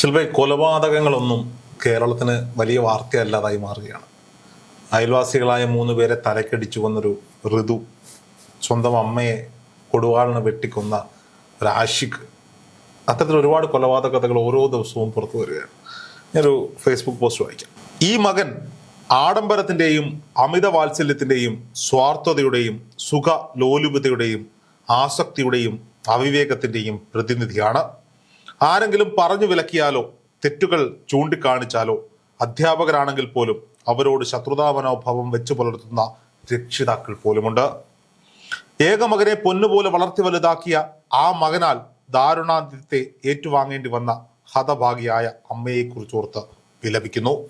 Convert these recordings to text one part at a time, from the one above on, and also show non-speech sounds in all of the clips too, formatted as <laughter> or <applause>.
ശില്പ കൊലപാതകങ്ങളൊന്നും കേരളത്തിന് വലിയ വാർത്തയല്ലാതായി മാറുകയാണ്. അയൽവാസികളായ മൂന്ന് പേരെ തലക്കടിച്ചു കൊന്നൊരു ഋതു സ്വന്തം അമ്മയെ കൊടുവാളിന് വെട്ടിക്കൊന്ന ഒരു ആഷിഖ് അത്തരത്തിൽ ഒരുപാട് കൊലപാതക കഥകൾ ഓരോ ദിവസവും പുറത്തു വരികയാണ്. ഞാനൊരു ഫേസ്ബുക്ക് പോസ്റ്റ് വായിക്കാം. ഈ മകൻ ആഡംബരത്തിന്റെയും അമിത വാത്സല്യത്തിന്റെയും സ്വാർത്ഥതയുടെയും സുഖ ലോലുപതയുടെയും ആസക്തിയുടെയും അവിവേകത്തിന്റെയും പ്രതിനിധിയാണ്. ആരെങ്കിലും പറഞ്ഞു വിലക്കിയാലോ തെറ്റുകൾ ചൂണ്ടിക്കാണിച്ചാലോ അധ്യാപകരാണെങ്കിൽ പോലും അവരോട് ശത്രുതാ മനോഭാവം വെച്ചു പുലർത്തുന്ന രക്ഷിതാക്കൾ പോലുമുണ്ട്. ഏകമകനെ പൊന്നുപോലെ വളർത്തി വലുതാക്കിയ ആ മകനാൽ ദാരുണാന്ത്യത്തെ ഏറ്റുവാങ്ങേണ്ടി വന്ന ഹതഭാഗിയായ അമ്മയെക്കുറിച്ചോർത്ത് വിലപിക്കുന്നു.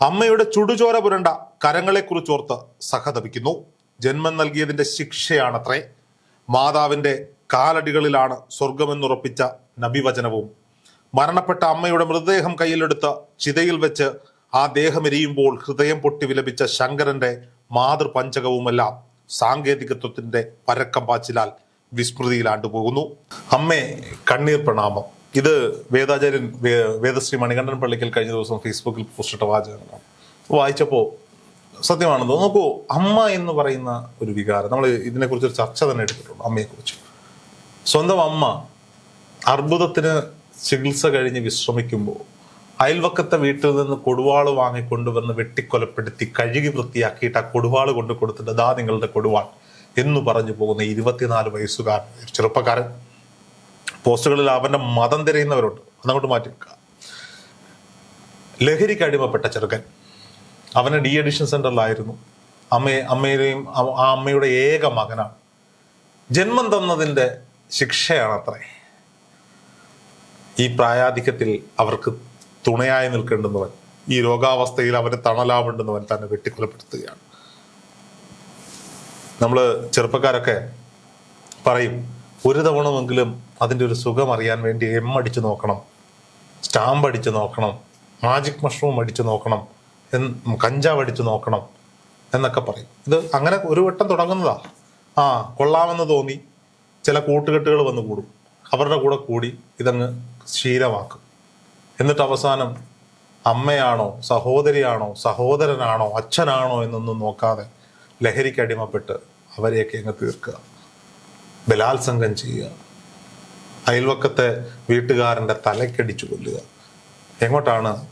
അമ്മയുടെ ചുടുചോര പുരണ്ട കരങ്ങളെക്കുറിച്ചോർത്ത് സഹതപിക്കുന്നു. ജന്മം നൽകിയതിന്റെ ശിക്ഷയാണത്രേ. മാതാവിന്റെ കാലടികളിലാണ് സ്വർഗമെന്നുറപ്പിച്ച നബിവചനവും. മരണപ്പെട്ട അമ്മയുടെ മൃതദേഹം കയ്യിലെടുത്ത് ചിതയിൽ വെച്ച് ആ ദേഹം എരിയുമ്പോൾ ഹൃദയം പൊട്ടി വിലപിച്ച ശങ്കരന്റെ മാതൃപഞ്ചകവുമെല്ലാം സാങ്കേതികത്വത്തിന്റെ പരക്കം പാച്ചിലാൽ വിസ്മൃതിയിലാണ്ടുപോകുന്നു അമ്മേ കണ്ണീർ പ്രണാമം. ഇത് വേദാചാര്യൻ വേദശ്രീ മണികണ്ഠൻ പള്ളിക്കൽ കഴിഞ്ഞ ദിവസം ഫേസ്ബുക്കിൽ പോസ്റ്റിട്ട വാചകമാണ് വായിച്ചപ്പോൾ സത്യമാണെന്ന് നോക്കൂ അമ്മ എന്ന് പറയുന്ന ഒരു വികാരം. നമ്മൾ ഇതിനെക്കുറിച്ച് ഒരു ചർച്ച തന്നെ എടുത്തിട്ടുണ്ട് അമ്മയെക്കുറിച്ച്. സ്വന്തം അമ്മ അർബുദത്തിന് ചികിത്സ കഴിഞ്ഞ് വിശ്രമിക്കുമ്പോൾ അയൽവക്കത്തെ വീട്ടിൽ നിന്ന് കൊടുവാൾ വാങ്ങിക്കൊണ്ടുവന്ന് വെട്ടിക്കൊലപ്പെടുത്തി കഴുകി വൃത്തിയാക്കിയിട്ട് ആ കൊടുവാൾ കൊണ്ട് കൊടുത്തിട്ട് ദാ നിങ്ങളുടെ കൊടുവാൾ എന്ന് പറഞ്ഞു പോകുന്ന ഇരുപത്തിനാല് വയസ്സുകാരൻ ചെറുപ്പക്കാരൻ. പോസ്റ്റുകളിൽ അവന്റെ മതം തിരയുന്നവരുണ്ട്. അതങ്ങോട്ട് മാറ്റി ലഹരിക്ക് അടിമപ്പെട്ട ചെറുക്കൻ. അവന് ഡി അഡിഷൻ സെന്ററിലായിരുന്നു. അമ്മയെ അമ്മയുടെയും ആ അമ്മയുടെ ഏക മകനാണ്. ജന്മം തന്നതിന്റെ ശിക്ഷയാണ് അത്രേ ഈ പ്രായാധിക്യത്തിൽ അവർക്ക് തുണയായി നിൽക്കേണ്ടുന്നവൻ ഈ രോഗാവസ്ഥയിൽ അവന് തണലാവേണ്ടുന്നവൻ തന്നെ വെട്ടിക്കൊലപ്പെടുത്തുകയാണ്. നമ്മൾ ചെറുപ്പക്കാരൊക്കെ പറയും ഒരു തവണമെങ്കിലും അതിന്റെ ഒരു സുഖം അറിയാൻ വേണ്ടി എം അടിച്ചു നോക്കണം സ്റ്റാമ്പ് അടിച്ചു നോക്കണം മാജിക് മഷ്റൂം അടിച്ചു നോക്കണം കഞ്ചാവ് അടിച്ചു നോക്കണം എന്നൊക്കെ പറയും. ഇത് അങ്ങനെ ഒരു വട്ടം തുടങ്ങുന്നതാ. ആ കൊള്ളാമെന്ന് തോന്നി ചില കൂട്ടുകെട്ടുകൾ വന്ന് കൂടും. അവരുടെ കൂടെ കൂടി ഇതങ്ങ് ശീലമാക്കും. എന്നിട്ട് അവസാനം അമ്മയാണോ സഹോദരിയാണോ സഹോദരനാണോ അച്ഛനാണോ എന്നൊന്നും നോക്കാതെ ലഹരിക്ക് അടിമപ്പെട്ട് അവരെയൊക്കെ അങ്ങ് തീർക്കുക. ബലാത്സംഗം ചെയ്യുക. അയൽവക്കത്തെ വീട്ടുകാരന്റെ തലക്കടിച്ചു കൊല്ലുക. എങ്ങോട്ടാണ്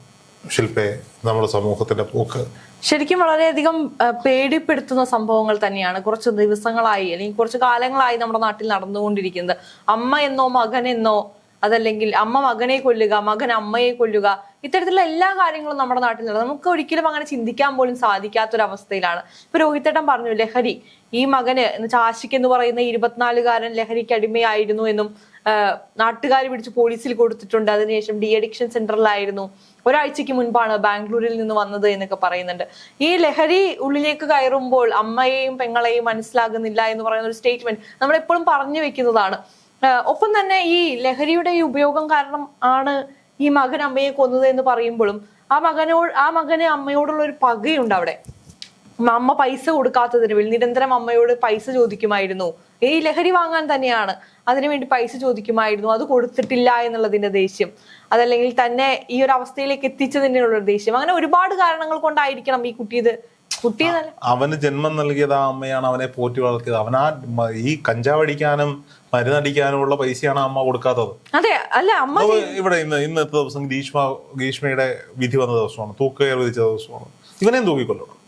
ശില്പേ നമ്മുടെ സമൂഹത്തിന്റെ പോക്ക്? ശരിക്കും വളരെയധികം പേടിപ്പെടുത്തുന്ന സംഭവങ്ങൾ തന്നെയാണ്. കുറച്ച് ദിവസങ്ങളായി അല്ലെങ്കിൽ കുറച്ച് കാലങ്ങളായി നമ്മുടെ നാട്ടിൽ നടന്നുകൊണ്ടിരിക്കുന്നത്. അമ്മ എന്നോ മകൻ എന്നോ അതല്ലെങ്കിൽ അമ്മ മകനെ കൊല്ലുക മകൻ അമ്മയെ കൊല്ലുക ഇത്തരത്തിലുള്ള എല്ലാ കാര്യങ്ങളും നമ്മുടെ നാട്ടിൽ നടക്കും നമുക്ക് ഒരിക്കലും അങ്ങനെ ചിന്തിക്കാൻ പോലും സാധിക്കാത്തൊരവസ്ഥയിലാണ്. ഇപ്പൊ രോഹിത്തേട്ടൻ പറഞ്ഞു ലഹരി ഈ മകന് വെച്ചാൽ എന്ന് പറയുന്ന ഇരുപത്തിനാലുകാരൻ ലഹരിക്ക് അടിമയായിരുന്നു എന്നും നാട്ടുകാർ പിടിച്ച് പോലീസിൽ കൊടുത്തിട്ടുണ്ട്. അതിനുശേഷം ഡി അഡിക്ഷൻ സെന്ററിലായിരുന്നു. ഒരാഴ്ചക്ക് മുൻപാണ് ബാംഗ്ലൂരിൽ നിന്ന് വന്നത് എന്നൊക്കെ പറയുന്നുണ്ട്. ഈ ലഹരി ഉള്ളിലേക്ക് കയറുമ്പോൾ അമ്മയെയും പെങ്ങളെയും മനസ്സിലാകുന്നില്ല എന്ന് പറയുന്ന ഒരു സ്റ്റേറ്റ്മെന്റ് നമ്മൾ എപ്പോഴും പറഞ്ഞു വെക്കുന്നതാണ്. ഒപ്പം തന്നെ ഈ ലഹരിയുടെ ഈ ഉപയോഗം കാരണം ആണ് ഈ മകൻ അമ്മയെ കൊന്നത് എന്ന് പറയുമ്പോഴും ആ മകനോട് ആ മകന് അമ്മയോടുള്ള ഒരു പകയുണ്ട് അവിടെ. അമ്മ പൈസ കൊടുക്കാത്തതിന് വേണ്ടി നിരന്തരം അമ്മയോട് പൈസ ചോദിക്കുമായിരുന്നു. ഈ ലഹരി വാങ്ങാൻ തന്നെയാണ് അതിനുവേണ്ടി പൈസ ചോദിക്കുമായിരുന്നു. അത് കൊടുത്തിട്ടില്ല എന്നുള്ളതിന്റെ ദേഷ്യം. അതല്ലെങ്കിൽ തന്നെ ഈ ഒരു അവസ്ഥയിലേക്ക് എത്തിച്ചതിനുള്ള ദേഷ്യം. അങ്ങനെ ഒരുപാട് കാരണങ്ങൾ കൊണ്ടായിരിക്കണം ഈ കുട്ടി ഇത് അവന് ജന്മം നൽകിയത് ആ അമ്മയാണ് അവനെ പോറ്റി വളർത്തിയത്. അവൻ ആ ഈ കഞ്ചാവടിക്കാനും മരുന്നടിക്കാനും ഉള്ള പൈസയാണ് അമ്മ കൊടുക്കാത്തത്. അതെ അല്ല അമ്മ ഇവിടെ ഇന്ന് ഇന്നത്തെ ദിവസം ഗ്രീഷ്മ ഗ്രീഷ്മയുടെ വിധി വന്ന ദിവസമാണ് തൂക്കുകയർ വിധിച്ച ദിവസമാണ്. ഇവനെയും തൂക്കിക്കൊല്ലണം.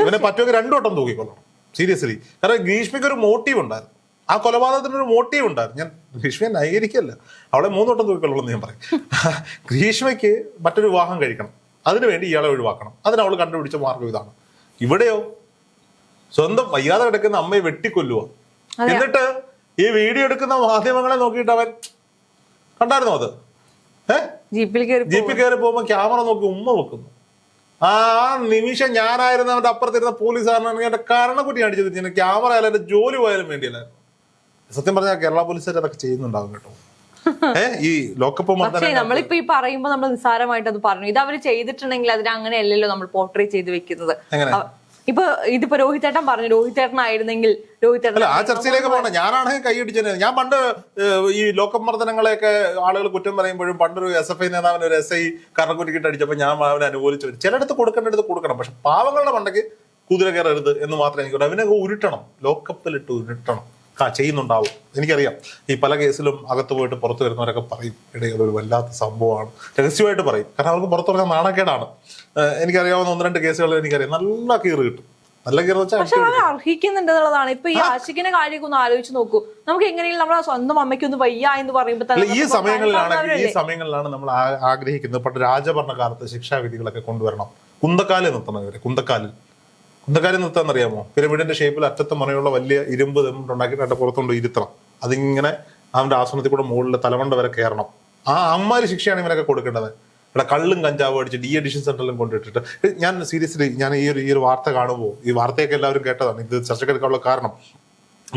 ഇവനെ പറ്റുമെങ്കിൽ രണ്ടു വട്ടം തൂക്കിക്കൊല്ലണം. സീരിയസ്ലി കാരണം ഗ്രീഷ്മയ്ക്ക് ഒരു മോട്ടീവ് ഉണ്ടായിരുന്നു. ആ കൊലപാതകത്തിന് ഒരു മോട്ടീവ് ഉണ്ടായിരുന്നു. ഞാൻ ഗ്രീഷ്മയെ ന്യായീകരിക്കല്ല അവളെ മൂന്നോട്ടം തൂക്കിക്കൊള്ളണം എന്ന് ഞാൻ പറയും. <laughs> ഗ്രീഷ്മയ്ക്ക് മറ്റൊരു വിവാഹം കഴിക്കണം. അതിനുവേണ്ടി ഇയാളെ ഒഴിവാക്കണം. അതിന് അവൾ കണ്ടുപിടിച്ച മാർഗം ഇതാണ്. ഇവിടെയോ? സ്വന്തം വയ്യാതെ കിടക്കുന്ന അമ്മയെ വെട്ടിക്കൊല്ലുക എന്നിട്ട് ഈ വീഡിയോ എടുക്കുന്ന മാധ്യമങ്ങളെ നോക്കിയിട്ട് അവൻ കണ്ടായിരുന്നോ അത്? ഏഹ് ജീപ്പിൽ കയറി ജീപ്പിൽ കയറി പോകുമ്പോ ക്യാമറ നോക്കി ഉമ്മ വെക്കുന്നു. ആ നിമിഷം ഞാനായിരുന്നു അവന്റെ അപ്പുറത്തിരുന്ന പോലീസുകാരനാണെങ്കിൽ എന്റെ കരണക്കുട്ടി അടിച്ചത് ക്യാമറ ആയാലും എന്റെ ജോലി പോയാലും വേണ്ടിയല്ലായിരുന്നു. സത്യം പറഞ്ഞാൽ കേരള പോലീസുകാർ അതൊക്കെ ചെയ്യുന്നുണ്ടാവും കേട്ടോ. ഈ ലോക്കപ്പ് പക്ഷേ നമ്മളിപ്പോ ഈ പറയുമ്പോൾ നമ്മൾ നിസ്സാരമായിട്ട് അത് പറഞ്ഞു. ഇത് അവർ ചെയ്തിട്ടുണ്ടെങ്കിൽ അതിന് അങ്ങനെയല്ലല്ലോ നമ്മൾ പോർട്രേ ചെയ്ത് വെക്കുന്നത്. ഇപ്പൊ ഇതിപ്പോ രോഹിത് ചേട്ടൻ പറഞ്ഞു രോഹിതേട്ടനായിരുന്നെങ്കിൽ രോഹിതേട്ടൻ ചേട്ടൻ ആ ചർച്ചയിലേക്ക് പോകണം ഞാനാണ് കൈയടിച്ചത് ഞാൻ പണ്ട് ഈ ലോകമർദ്ദനങ്ങളെയൊക്കെ ആളുകൾ കുറ്റം പറയുമ്പോഴും പണ്ടൊരു എസ് എഫ് ഐ നേതാവിന് ഒരു എസ് ഐ കറക്കുറ്റിക്കിട്ട് അടിച്ചപ്പോൾ ഞാൻ അവനെ അനുകൂലിച്ചു. വരും. ചിലയിടത്ത് കൊടുക്കേണ്ടടുത്ത് കൊടുക്കണം. പക്ഷെ പാവങ്ങളുടെ മണ്ടയ്ക്ക് കുതിര കയറരുത് എന്ന് മാത്രമേ എനിക്ക് അവനെ ഉരുട്ടണം. ലോക്കപ്പിലിട്ട് ഉരുട്ടണം. ചെയ്യുന്നുണ്ടാവും. എനിക്കറിയാം. ഈ പല കേസിലും അകത്ത് പോയിട്ട് പുറത്തു വരുന്നവരൊക്കെ പറയും. ഇടയിൽ ഒരു വല്ലാത്ത സംഭവമാണ്. രഹസ്യമായിട്ട് പറയും. കാരണം അവർക്ക് പുറത്തു പറഞ്ഞാൽ നാണക്കേടാണ്. എനിക്കറിയാവുന്ന ഒന്ന് രണ്ട് കേസുകൾ എനിക്കറിയാം. നല്ല കീറ് കിട്ടും. പക്ഷെ അവർ അർഹിക്കുന്നുണ്ട് എന്നുള്ളതാണ്. ഇപ്പൊ ഈ ആശിക്കിന്റെ കാര്യമൊക്കെ ഒന്ന് ആലോചിച്ച് നോക്കൂ. നമുക്ക് എങ്ങനെയും നമ്മുടെ സ്വന്തം അമ്മയ്ക്ക് ഒന്ന് വയ്യ എന്ന് പറയുമ്പോൾ ഈ സമയങ്ങളിലാണ് ഈ സമയങ്ങളിലാണ് നമ്മൾ ആഗ്രഹിക്കുന്നത്. പണ്ട് രാജഭരണകാലത്ത് ശിക്ഷാവിധികളൊക്കെ കൊണ്ടുവരണം. കുന്തക്കാലിൽ നിർത്തണം ഇവരെ. കുന്തക്കാലിൽ. കുന്തക്കാലിൽ നിർത്താന്ന് അറിയാമോ പിരമിഡിന്റെ ഷേപ്പിൽ അറ്റത്തെ മറയുള്ള വലിയ ഇരുമ്പ് ഉണ്ടാക്കിയിട്ട് അതിന്റെ പുറത്തുകൊണ്ട് ഇരുത്തണം. അതിങ്ങനെ അവന്റെ ആസനത്തിൽ കൂടെ മുകളിൽ തലമണ്ട വരെ കയറണം. ആ അമ്മാര് ശിക്ഷയാണ് ഇവനൊക്കെ കൊടുക്കേണ്ടത്. ഇവിടെ കള്ളും കഞ്ചാവും അടിച്ച് ഡി എഡിഷൻ സെന്ററിലും കൊണ്ടിട്ടിട്ട് ഞാൻ സീരിയസ്ലി ഞാൻ ഈ ഒരു ഈ ഒരു വാർത്ത കാണുമ്പോൾ ഈ വാർത്തയൊക്കെ എല്ലാവരും കേട്ടതാണ്. ഇത് ചർച്ചക്കെടുക്കാനുള്ള കാരണം.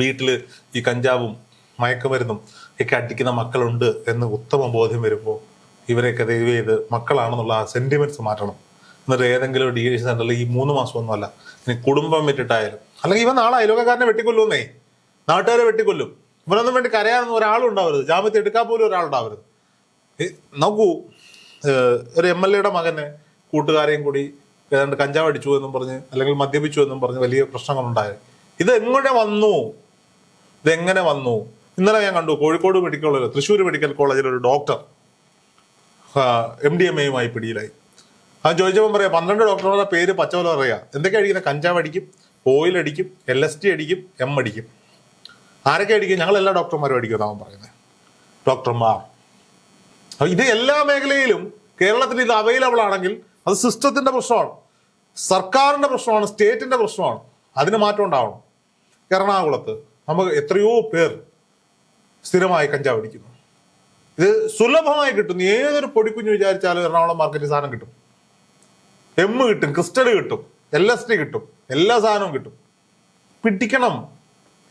വീട്ടിൽ ഈ കഞ്ചാവും മയക്കുമരുന്നും ഒക്കെ അടിക്കുന്ന മക്കളുണ്ട് എന്ന് ഉത്തമ ബോധ്യം വരുമ്പോൾ ഇവരെയൊക്കെ ദയവ് ചെയ്ത് മക്കളാണെന്നുള്ള ആ സെന്റിമെന്റ്സ് മാറ്റണം. എന്നിട്ട് ഏതെങ്കിലും ഡി എഡിഷൻ സെന്ററിൽ ഈ മൂന്ന് മാസമൊന്നുമല്ല കുടുംബം വിട്ടിട്ടായാലും. അല്ലെങ്കിൽ ഇവൻ നാളെ അയലോകക്കാരനെ വെട്ടിക്കൊല്ലുന്നേ നാട്ടുകാരെ വെട്ടിക്കൊല്ലും. ഇവനൊന്നും വേണ്ടി കരയാനൊന്നും ഒരാളും ഉണ്ടാവരുത്. ജാമ്യത്തിൽ എടുക്കാൻ പോലും ഒരാളുണ്ടാവരുത് നോക്കൂ. ഒരു എം എൽ എയുടെ മകനെ കൂട്ടുകാരെയും കൂടി ഏതാണ്ട് കഞ്ചാവ് അടിച്ചു എന്നും പറഞ്ഞ് അല്ലെങ്കിൽ മദ്യപിച്ചു എന്നും പറഞ്ഞ് വലിയ പ്രശ്നങ്ങളുണ്ടായി. ഇത് എങ്ങനെ വന്നു? ഇതെങ്ങനെ വന്നു? ഇന്നലെ ഞാൻ കണ്ടു Kozhikode medical college Thrissur medical കോളേജിൽ ഒരു ഡോക്ടർ എം ഡി എം എയുമായി പിടിയിലായി. ആ ചോദിച്ചപ്പോൾ പറയാം പന്ത്രണ്ട് ഡോക്ടർമാരുടെ പേര് പച്ചവല പറയാ എന്തൊക്കെ അടിക്കുന്നത് കഞ്ചാവ് അടിക്കും ഓയിൽ അടിക്കും എൽ എസ് ടി അടിക്കും എം അടിക്കും. ആരൊക്കെ അടിക്കും? ഞങ്ങൾ എല്ലാ ഡോക്ടർമാരും അടിക്കും എന്നാണ് പറയുന്നത് ഡോക്ടർമാർ. ഇത് എല്ലാ മേഖലയിലും കേരളത്തിൽ ഇത് അവൈലബിൾ ആണെങ്കിൽ അത് സിസ്റ്റത്തിന്റെ പ്രശ്നമാണ്. സർക്കാരിന്റെ പ്രശ്നമാണ് സ്റ്റേറ്റിന്റെ പ്രശ്നമാണ്. അതിന് മാറ്റം ഉണ്ടാവണം. എറണാകുളത്ത് നമുക്ക് എത്രയോ പേർ സ്ഥിരമായി കഞ്ചാവ് അടിക്കുന്നു. ഇത് സുലഭമായി കിട്ടുന്നു. ഏതൊരു പൊടിക്കുഞ്ഞ് വിചാരിച്ചാലും എറണാകുളം മാർക്കറ്റിൽ സാധനം കിട്ടും. എം കിട്ടും ക്രിസ്റ്റഡ് കിട്ടും എൽ എസ് ടി കിട്ടും എല്ലാ സാധനവും കിട്ടും. പിടിക്കണം.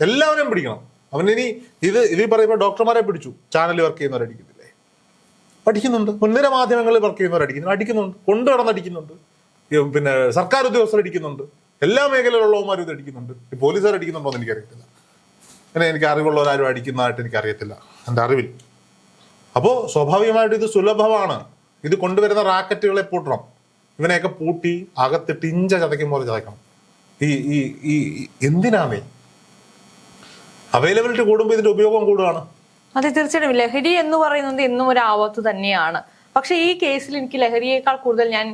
എല്ലാവരെയും പിടിക്കണം. അവനിനി ഇത് ഇത് പറയുമ്പോൾ ഡോക്ടർമാരെ പിടിച്ചു. ചാനൽ വർക്ക് ചെയ്യുന്നവർ അടിക്കുന്നില്ലേ പഠിക്കുന്നുണ്ട്. മുൻനിര മാധ്യമങ്ങളിൽ വർക്ക് ചെയ്യുന്നവർ അടിക്കുന്നു. അടിക്കുന്നുണ്ട്. കൊണ്ടു കടന്നടിക്കുന്നുണ്ട് പിന്നെ സർക്കാർ ഉദ്യോഗസ്ഥർ അടിക്കുന്നുണ്ട്. എല്ലാ മേഖലയിലുള്ളവന്മാരും ഇത് അടിക്കുന്നുണ്ട്. പോലീസുകാർ അടിക്കുന്നുണ്ടോ എന്ന് എനിക്കറിയത്തില്ല. അങ്ങനെ എനിക്ക് അറിവുള്ളവരാരും അടിക്കുന്നതായിട്ട് എനിക്കറിയത്തില്ല. എന്റെ അറിവിൽ. അപ്പോൾ സ്വാഭാവികമായിട്ട് ഇത് സുലഭമാണ്. ഇത് കൊണ്ടുവരുന്ന റാക്കറ്റുകളെ പൂട്ടണം. ഇവനെയൊക്കെ പൂട്ടി അകത്തിട്ട് ഇഞ്ച ചതയ്ക്കും പോലെ ചതയ്ക്കണം. ഈ ഈ ഈ എന്തിനാണേ? അവൈലബിലിറ്റി കൂടുമ്പോൾ ഇതിന്റെ ഉപയോഗം കൂടുകയാണ് അതെ തീർച്ചയായിട്ടും. ലഹരി എന്ന് പറയുന്നത് എന്നും ഒരു ആവത്ത് തന്നെയാണ്. പക്ഷെ ഈ കേസിൽ എനിക്ക് ലഹരിയേക്കാൾ കൂടുതൽ ഞാൻ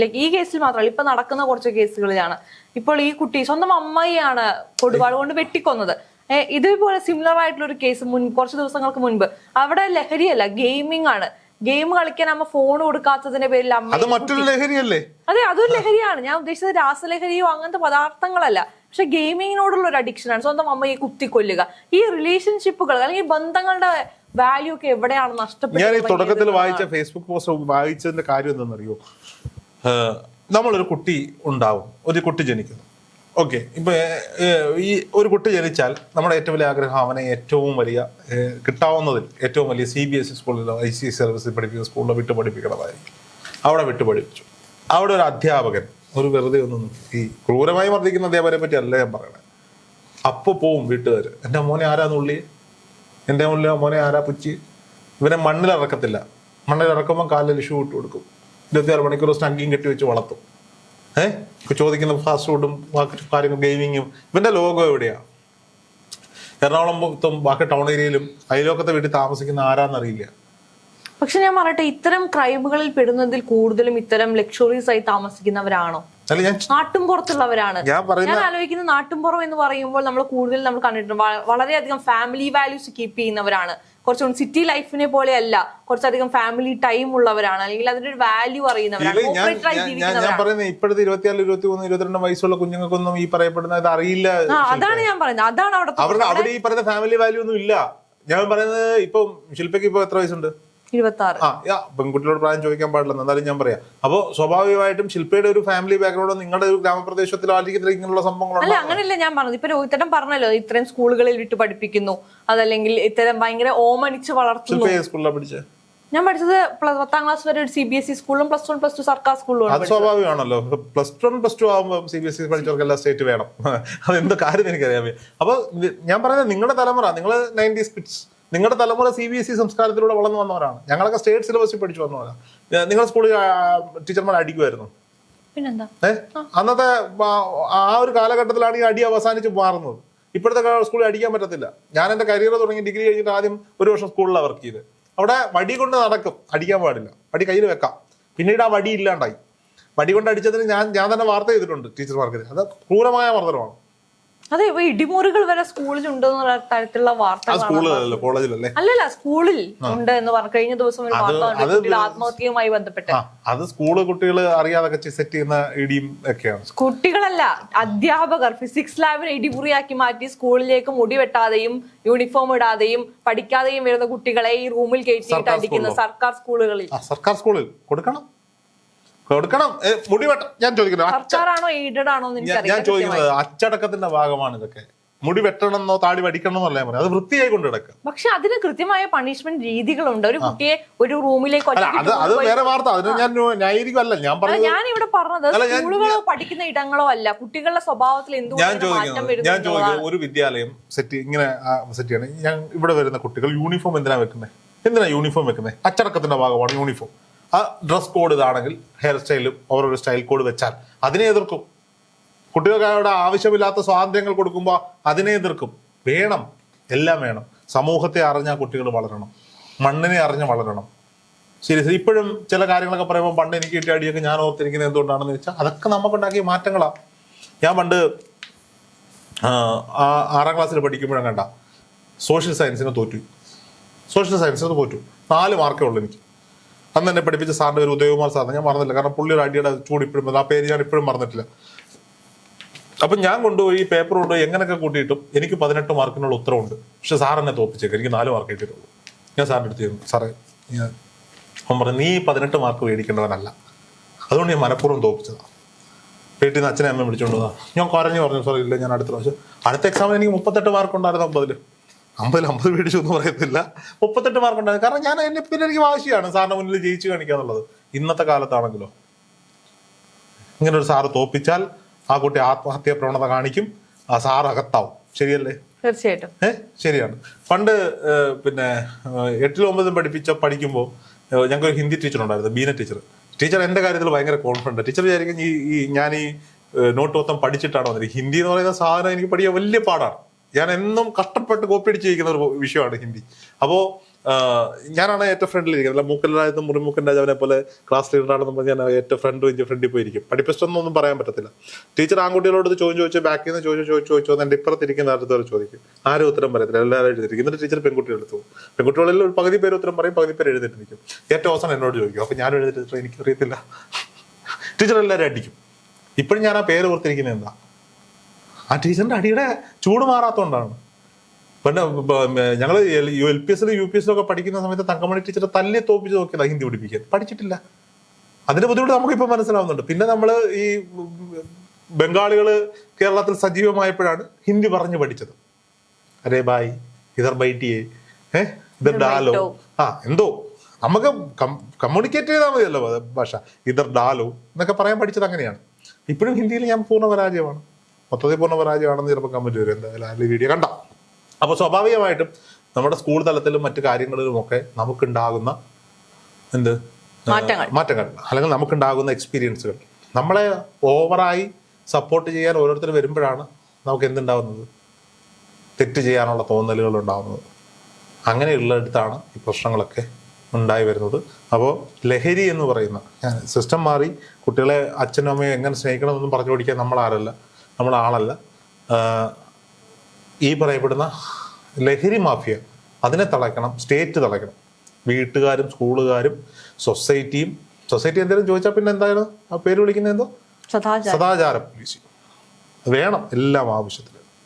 ലൈക്ക് ഈ കേസിൽ മാത്രമല്ല ഇപ്പൊ നടക്കുന്ന കുറച്ച് കേസുകളിലാണ്. ഇപ്പോൾ ഈ കുട്ടി സ്വന്തം അമ്മയാണ് കൊടുപാട് കൊണ്ട് വെട്ടിക്കൊന്നത്. ഇതേപോലെ സിമിലർ ആയിട്ടുള്ള ഒരു കേസ് മുൻ കുറച്ച് ദിവസങ്ങൾക്ക് മുൻപ്. അവിടെ ലഹരിയല്ല ഗെയിമിംഗ് ആണ്. ഗെയിം കളിക്കാൻ അമ്മ ഫോൺ കൊടുക്കാത്തതിന്റെ പേരിൽ അമ്മ അത് മറ്റൊരു ലഹരിയല്ലേ? അതെ അതൊരു ലഹരിയാണ്. ഞാൻ ഉദ്ദേശിച്ചത് രാസലഹരിയോ അങ്ങനത്തെ പദാർത്ഥങ്ങളല്ല. പക്ഷെ ഗെയിമിങ്ങിനോടുള്ള ഒരു അഡിക്ഷൻ ആണ്. സ്വന്തം അമ്മയെ കുത്തിക്കൊല്ലുക. ഈ റിലേഷൻഷിപ്പുകൾ അല്ലെങ്കിൽ ബന്ധങ്ങളുടെ വാല്യൂ ഒക്കെ എവിടെയാണ് നഷ്ടപ്പെട്ടത് ഞാൻ ഈ തുടക്കത്തിൽ വായിച്ച ഫേസ്ബുക്ക് പോസ്റ്റ് വായിച്ചതിന്റെ കാര്യം എന്താണെന്നറിയോ? നമ്മളൊരു കുട്ടി ഉണ്ടാവും. ഒരു കുട്ടി ജനിക്കുന്നു. ഓക്കെ. ഇപ്പൊ ഈ ഒരു കുട്ടി ജനിച്ചാൽ നമ്മുടെ ഏറ്റവും വലിയ ആഗ്രഹം അവനെ ഏറ്റവും വലിയ കിട്ടാവുന്നതിൽ ഏറ്റവും വലിയ സി ബി എസ് ഇ സ്കൂളിലോ ഐ സി സർവീസിൽ പഠിപ്പിക്കുന്ന സ്കൂളിലോ വിട്ടു പഠിപ്പിക്കണമായിരിക്കും. അവിടെ വിട്ടു പഠിപ്പിച്ചു. അവിടെ ഒരു അധ്യാപകൻ ഒരു വെറുതെ ഒന്നും ഈ ക്രൂരമായി മർദ്ദിക്കുന്ന അധ്യാപകരെ പറ്റി അല്ല ഞാൻ പറയണത് അപ്പൊ പോവും വീട്ടുകാർ എന്റെ മോനെ ആരാ നുള്ളി? എന്റെ മുന്നിൽ മോനെ ആരാ പുച്ചി? ഇവനെ മണ്ണിൽ ഇറക്കുമ്പോൾ കാലിൽ ഷൂ ഇട്ട് കൊടുക്കും. ഇരുപത്തിയാറ് മണിക്കൂർ സ്നഗ്ഗിയും കെട്ടി വെച്ച് വളർത്തും. ഏഹ് ചോദിക്കുന്ന ഫാസ്റ്റ് ഫുഡും ബാക്കി കാര്യങ്ങളും ഗെയിമിങ്ങും ഇവന്റെ ലോകം എവിടെയാ? എറണാകുളം മൊത്തം ബാക്കി ടൗൺ ഏരിയയിലും അയലോക്കത്തെ വീട്ടിൽ താമസിക്കുന്ന ആരാന്നറിയില്ല. പക്ഷെ ഞാൻ പറയട്ടെ ഇത്തരം ക്രൈമുകളിൽ പെടുന്നതിൽ കൂടുതലും ഇത്തരം ലക്ഷറീസ് ആയി താമസിക്കുന്നവരാണോ? അല്ല ഞാൻ നാട്ടും പുറത്തുള്ളവരാണ്. ഞാൻ ആലോചിക്കുന്ന നാട്ടുംപുറം എന്ന് പറയുമ്പോൾ നമ്മൾ കൂടുതൽ നമ്മൾ കണ്ടിട്ടുണ്ട് വളരെയധികം ഫാമിലി വാല്യൂസ് കീപ്പ് ചെയ്യുന്നവരാണ്. കുറച്ചുകൂടി സിറ്റി ലൈഫിനെ പോലെയല്ല കുറച്ചധികം ഫാമിലി ടൈം ഉള്ളവരാണ് അല്ലെങ്കിൽ അതിന്റെ ഒരു വാല്യൂ അറിയുന്നവരാണ് പറയുന്നത് ഇപ്പോഴത്തെ ഇരുപത്തിയാൽ ഇരുപത്തി മൂന്ന് ഇരുപത്തിരണ്ട് വയസ്സുള്ള കുഞ്ഞുങ്ങൾക്കൊന്നും ഈ പറയപ്പെടുന്ന ഇത് അറിയില്ല അതാണ് ഞാൻ പറയുന്നത്. അതാണ് അവിടെ അവിടെ ഈ പറയുന്ന ഫാമിലി വാല്യൂ ഒന്നും ഇല്ല. ഞാൻ പറയുന്നത് ഇപ്പം ശില്പയ്ക്ക് ഇപ്പൊ എത്ര വയസ്സുണ്ട്? പെൺകുട്ടികളോട് പ്രായം ചോദിക്കാൻ പാടില്ല. എന്നാലും ഞാൻ പറയാം. അപ്പോൾ സ്വാഭാവികമായിട്ടും ശില്പയുടെ ഒരു ഫാമിലി ബാക്ക്ഗ്രൗണ്ട് നിങ്ങളുടെ ഒരു ഗ്രാമപ്രദേശത്തിൽ ആലോചിക്കുന്ന ഇങ്ങനെയുള്ള അല്ല സംഭവങ്ങളുണ്ടോ അങ്ങനെയല്ല ഞാൻ പറഞ്ഞത്. ഇപ്പൊ രോഹിത്തേട്ടൻ പറഞ്ഞല്ലോ ഇത്രയും സ്കൂളുകളിൽ വിട്ട് പഠിപ്പിക്കുന്നു. അതല്ലെങ്കിൽ ഇത്തരം ഭയങ്കര ഓമനിച്ച് വളർത്തുന്നു. സ്കൂളിലാണ് പഠിച്ചത് ഞാൻ പഠിച്ചത് പത്താം ക്ലാസ് വരെ ഒരു സി ബി എസ് ഇ സ്കൂളും പ്ലസ് വൺ പ്ലസ് ടു സർക്കാർ സ്കൂളിലും അത് സ്വാഭാവികമാണല്ലോ. പ്ലസ് വൺ പ്ലസ് ടു ആകുമ്പോൾ സി ബി എസ് ഇ പഠിച്ചവർക്ക് എല്ലാ സ്റ്റേറ്റ് വേണം. അതെന്ത് കാര്യം എനിക്കറിയാമേ അപ്പൊ ഇത് ഞാൻ പറയുന്നത് നിങ്ങളുടെ തലമുറ നിങ്ങൾ നയന്റീസ് കിഡ്സ് നിങ്ങളുടെ തലമുറ സി ബി എസ് ഇ സംസ്കാരത്തിലൂടെ വളർന്നു വന്നവരാണ്. ഞങ്ങളൊക്കെ സ്റ്റേറ്റ് സിലബസിൽ പഠിച്ചു വന്നവരാണ് നിങ്ങളുടെ സ്കൂളിൽ ടീച്ചർമാർ അടിക്കുമായിരുന്നു പിന്നെന്താ? അന്നത്തെ ആ- ഒരു കാലഘട്ടത്തിലാണ് ഈ അടി അവസാനിച്ച് മാറുന്നത്. ഇപ്പോഴത്തെ സ്കൂളിൽ അടിക്കാൻ പറ്റത്തില്ല. ഞാൻ എന്റെ കരിയർ തുടങ്ങി ഡിഗ്രി കഴിഞ്ഞിട്ട് ആദ്യം ഒരു വർഷം സ്കൂളിലാണ് വർക്ക് ചെയ്ത് അവിടെ വടി കൊണ്ട് നടക്കും. അടിക്കാൻ പാടില്ല. വടി കയ്യിൽ വെക്കാം. പിന്നീട് ആ വടി ഇല്ലാണ്ടായി. വടി കൊണ്ട് അടിച്ചതിന് ഞാൻ ഞാൻ തന്നെ വാർത്ത ചെയ്തിട്ടുണ്ട് ടീച്ചർമാർക്കെതിരെ അത് ക്രൂരമായ മർദ്ദനമാണ്. അതെ ഇടിമുറികൾ വരെ സ്കൂളിൽ ഉണ്ടെന്നുള്ള തരത്തിലുള്ള കോളേജിലല്ലേ? അല്ലല്ല സ്കൂളിൽ ഉണ്ട് എന്ന് പറഞ്ഞു കഴിഞ്ഞ ദിവസം ഒരു വാർത്ത ആത്മഹത്യയുമായി ബന്ധപ്പെട്ട്. അത് സ്കൂൾ കുട്ടികൾ അറിയാതെ സെറ്റ് ചെയ്യുന്ന ഇടിയും ഒക്കെയാണ്. കുട്ടികളല്ല അധ്യാപകർ ഫിസിക്സ് ലാബിനെ ഇടിമുറിയാക്കി മാറ്റി സ്കൂളിലേക്ക് മുടി വെട്ടാതെയും യൂണിഫോം ഇടാതെയും പഠിക്കാതെയും വരുന്ന കുട്ടികളെ ഈ റൂമിൽ കയറ്റിയിട്ട് അടിക്കുന്ന സർക്കാർ സ്കൂളുകളിൽ. സർക്കാർ സ്കൂളിൽ കൊടുക്കണം. കൊടുക്കണം. മുടിവെട്ട ഞാൻ ചോദിക്കുന്നത് ഞാൻ ഞാൻ ചോദിക്കുന്നത് അച്ചടക്കത്തിന്റെ ഭാഗമാണ് ഇതൊക്കെ. മുടി വെട്ടണമെന്നോ താടി വടിക്കണമെന്നോ ഞാൻ പറയാം അത് വൃത്തിയായി കൊണ്ട് പക്ഷെ അതിന് കൃത്യമായ പണിഷ്മെന്റ് രീതികളുണ്ട്. ഒരു കുട്ടിയെ ഒരു റൂമിലേക്ക് അല്ല അത് അത് വേറെ വാർത്ത. അതിന് ഞാൻ ന്യായീകരിക്കുമല്ല ഞാൻ പറഞ്ഞു ഞാൻ ഇവിടെ പറഞ്ഞത് സ്കൂളുകളോ പഠിക്കുന്ന ഇടങ്ങളോ അല്ല. കുട്ടികളുടെ സ്വഭാവത്തിൽ ഞാൻ എന്തുകൊണ്ട് മാറ്റം ചോദിക്കുന്നത് ഞാൻ ചോദിക്കുന്നു ചോദിക്കുന്നത് ഒരു വിദ്യാലയം സെറ്റ് ഇങ്ങനെ സെറ്റ് ചെയ്യണം. ഞാൻ ഇവിടെ വരുന്ന കുട്ടികൾ യൂണിഫോം എന്തിനാ വെക്കുന്നത് എന്തിനാ യൂണിഫോം വെക്കുന്നത് അച്ചടക്കത്തിന്റെ ഭാഗമാണ് യൂണിഫോം ആ ഡ്രസ് കോഡ് ഇതാണെങ്കിൽ ഹെയർ സ്റ്റൈലും ഓരോ സ്റ്റൈൽ കോഡ് വെച്ചാൽ അതിനെ എതിർക്കും. കുട്ടികൾക്കവിടെ ആവശ്യമില്ലാത്ത സ്വാതന്ത്ര്യങ്ങൾ കൊടുക്കുമ്പോൾ അതിനെ എതിർക്കും. വേണം. എല്ലാം വേണം. സമൂഹത്തെ അറിഞ്ഞ കുട്ടികൾ വളരണം. മണ്ണിനെ അറിഞ്ഞ് വളരണം. ശരി ഇപ്പോഴും ചില കാര്യങ്ങളൊക്കെ പറയുമ്പോൾ പണ്ട് എനിക്ക് കിട്ടിയ അടിയൊക്കെ ഞാൻ ഓർത്തിരിക്കുന്നത് എന്തുകൊണ്ടാണെന്ന് വെച്ചാൽ അതൊക്കെ നമുക്കുണ്ടാക്കിയ മാറ്റങ്ങളാണ് ഞാൻ പണ്ട് ആറാം ക്ലാസ്സിൽ പഠിക്കുമ്പോഴും കണ്ട. സോഷ്യൽ സയൻസിന് തോറ്റു. സോഷ്യൽ സയൻസിന് തോറ്റു. നാല് മാർക്കേ ഉള്ളൂ എനിക്ക്. അന്ന് എന്നെ പഠിപ്പിച്ച സാറിന്റെ ഒരു ഉദയകുമാർ സാറിന്. ഞാൻ മറന്നില്ല. കാരണം പുള്ളിയുടെ അടിയുടെ ചൂട് ഇപ്പോഴും ആ പേര് ഞാൻ ഇപ്പോഴും മറന്നിട്ടില്ല. അപ്പം ഞാൻ കൊണ്ടുപോയി ഈ പേപ്പർ കൊണ്ടുപോയി എങ്ങനെയൊക്കെ കൂട്ടിയിട്ടും എനിക്ക് പതിനെട്ട് മാർക്കിനുള്ള ഉത്തരവുണ്ട്. പക്ഷെ സാർ എന്നെ തോപ്പിച്ചേക്കും. എനിക്ക് നാല് മാർക്ക് കിട്ടിയിട്ടുള്ളൂ. ഞാൻ സാറിന്റെ അടുത്ത് ചെയ്യുന്നു സാറേ ഞാൻ അവൻ പറഞ്ഞു നീ പതിനെട്ട് മാർക്ക് മേടിക്കേണ്ടവനല്ല. അതുകൊണ്ട് ഞാൻ മനഃപൂർവം തോപ്പിച്ചതാണ് വീട്ടിൽ നിന്ന് അച്ഛനെ അമ്മ വിളിച്ചോണ്ട് വന്നതാ. ഞാൻ കുറഞ്ഞു പറഞ്ഞു സാർ ഇല്ല ഞാൻ അടുത്ത പ്രാവശ്യം അടുത്ത എക്സാമിന് എനിക്ക് മുപ്പത്തെട്ട് മാർക്ക് ഉണ്ടായിരുന്നു അമ്പതിൽ അമ്പതിൽ അമ്പത് മേടിച്ചു എന്ന് പറയത്തില്ല മുപ്പത്തെട്ട് മാർക്ക് ഉണ്ടായിരുന്നു. കാരണം ഞാൻ എന്നെ പിന്നെ എനിക്ക് വാശിയാണ്. സാറിന്റെ മുന്നിൽ ജയിച്ചു കാണിക്കുക എന്നുള്ളത്. ഇന്നത്തെ കാലത്താണെങ്കിലോ. ഇങ്ങനെ ഒരു സാറ് തോപ്പിച്ചാൽ ആ കുട്ടി ആത്മഹത്യാ പ്രവണത കാണിക്കും. ആ സാർ അകത്താവും. ശരിയല്ലേ? തീർച്ചയായിട്ടും. ഏഹ് ശരിയാണ്. പണ്ട് പിന്നെ എട്ടിലും ഒമ്പതും പഠിപ്പിച്ച പഠിക്കുമ്പോൾ ഞങ്ങൾക്ക് ഒരു ഹിന്ദി ടീച്ചർ ഉണ്ടായിരുന്നു ബീന ടീച്ചർ ടീച്ചർ എന്റെ കാര്യത്തിൽ ഭയങ്കര കോൺഫിഡന്റ് ടീച്ചർ വിചാരിക്കും ഈ ഈ ഞാൻ ഈ നോട്ട് മൊത്തം പഠിച്ചിട്ടാണ് വന്നത്. ഹിന്ദി എന്ന് പറയുന്ന സാധനം എനിക്ക് പഠിക്കാൻ വലിയ പാടാണ്. ഞാൻ എന്നും കഷ്ടപ്പെട്ട് കോപ്പി അടിച്ച് ചെയ്യുന്ന ഒരു വിഷയമാണ് ഹിന്ദി. അപ്പോൾ ഞാനാണ് ഏറ്റവും ഫ്രണ്ടിൽ ഇരിക്കുന്നത്. അല്ല മൂക്കലായതും മുറിമൂക്കൻ രാജാവിനെ പോലെ ക്ലാസ് ലീഡറാണെന്ന് പറഞ്ഞ് ഞാൻ ഏറ്റവും ഫ്രണ്ടും വെച്ച് ഫ്രണ്ടിൽ പോയിരിക്കും പഠിപ്പിച്ചൊന്നും പറയാൻ പറ്റത്തില്ല. ടീച്ചർ ആൺകുട്ടികളോട് ചോദിച്ചു ചോദിച്ചു ബാക്കിൽ നിന്ന് ചോദിച്ചു ചോദിച്ചു ചോദിച്ചു എന്റെ ഇപ്പുറത്തിരിക്കുന്ന അടുത്ത് ചോദിക്കും. ആരും ഉത്തരം പറയത്തില്ല. എല്ലാവരും എഴുതിയിരിക്കും. എന്നിട്ട് ടീച്ചർ പെൺകുട്ടികൾ എടുത്തു പെൺകുട്ടികളിൽ ഒരു പകുതി പേര് ഉത്തരം പറയും പകുതി പേര് എഴുതിട്ടിരിക്കും. ഏറ്റവും അവസാനം എന്നോട് ചോദിക്കും അപ്പൊ ഞാൻ എഴുതിട്ട് എനിക്കറിയത്തില്ല. ടീച്ചർ എല്ലാവരും അടിക്കും. ഇപ്പോഴും ഞാൻ ആ പേര് ഓർത്തിരിക്കുന്നത് എന്താ? ആ ടീച്ചറിന്റെ അടിയുടെ ചൂട് മാറാത്തോണ്ടാണ്. പിന്നെ ഞങ്ങൾ യു എൽ പി എസിലും യു പി എസിലും ഒക്കെ പഠിക്കുന്ന സമയത്ത് തങ്കമണി ടീച്ചറെ തല്ലി തോപ്പിച്ച് നോക്കിയതാണ് ഹിന്ദി പഠിപ്പിക്കാൻ. പഠിച്ചിട്ടില്ല. അതിന്റെ ബുദ്ധിമുട്ട് നമുക്കിപ്പോൾ മനസ്സിലാവുന്നുണ്ട്. പിന്നെ നമ്മൾ ഈ ബംഗാളികൾ കേരളത്തിൽ സജീവമായപ്പോഴാണ് ഹിന്ദി പറഞ്ഞു പഠിച്ചത്. അരേ ബായ് ഇതർ ബൈറ്റിയെ ഏഹ് ഇതർ ഡാലോ. ആ എന്തോ. നമുക്ക് കമ്മ്യൂണിക്കേറ്റ് ചെയ്താൽ മതിയല്ലോ ഭാഷ. ഇതർ ഡാലോ എന്നൊക്കെ പറയാൻ പഠിച്ചത് അങ്ങനെയാണ്. ഇപ്പോഴും ഹിന്ദിയിൽ ഞാൻ പൂർണ പരാജയമാണ്. മൊത്തത്തിൽ പൂർണ പരാജയമാണെന്ന് ചിലപ്പോൾ കമന്റ് വരും. എന്തായാലും വീഡിയോ കണ്ട? അപ്പോൾ സ്വാഭാവികമായിട്ടും നമ്മുടെ സ്കൂൾ തലത്തിലും മറ്റു കാര്യങ്ങളിലും ഒക്കെ നമുക്കുണ്ടാകുന്ന എന്ത്? മാറ്റങ്ങൾ. അല്ലെങ്കിൽ നമുക്കുണ്ടാകുന്ന എക്സ്പീരിയൻസുകൾ നമ്മളെ ഓവറായി സപ്പോർട്ട് ചെയ്യാൻ ഓരോരുത്തർ വരുമ്പോഴാണ് നമുക്ക് എന്തുണ്ടാവുന്നത്? തെറ്റ് ചെയ്യാനുള്ള തോന്നലുകൾ ഉണ്ടാവുന്നത്. അങ്ങനെയുള്ളിടത്താണ് ഈ പ്രശ്നങ്ങളൊക്കെ ഉണ്ടായി വരുന്നത്. അപ്പോൾ ലഹരി എന്ന് പറയുന്ന സിസ്റ്റം മാറി കുട്ടികളെ അച്ഛനും അമ്മയും എങ്ങനെ സ്നേഹിക്കണമെന്നും പറഞ്ഞു പഠിക്കാൻ നമ്മൾ ആരല്ല നമ്മൾ ആളല്ല ഈ പറയപ്പെടുന്ന ലഹരി മാഫിയ അതിനെ തളയ്ക്കണം സ്റ്റേറ്റ് തളയ്ക്കണം. വീട്ടുകാരും സ്കൂളുകാരും സൊസൈറ്റിയും സൊസൈറ്റി എന്തെങ്കിലും ചോദിച്ചാൽ പിന്നെ എന്തായാലും ആ പേര് വിളിക്കുന്നത് എന്തോ? സദാചാരം. പോലീസ് വേണം എല്ലാം ആവശ്യത്തിന്.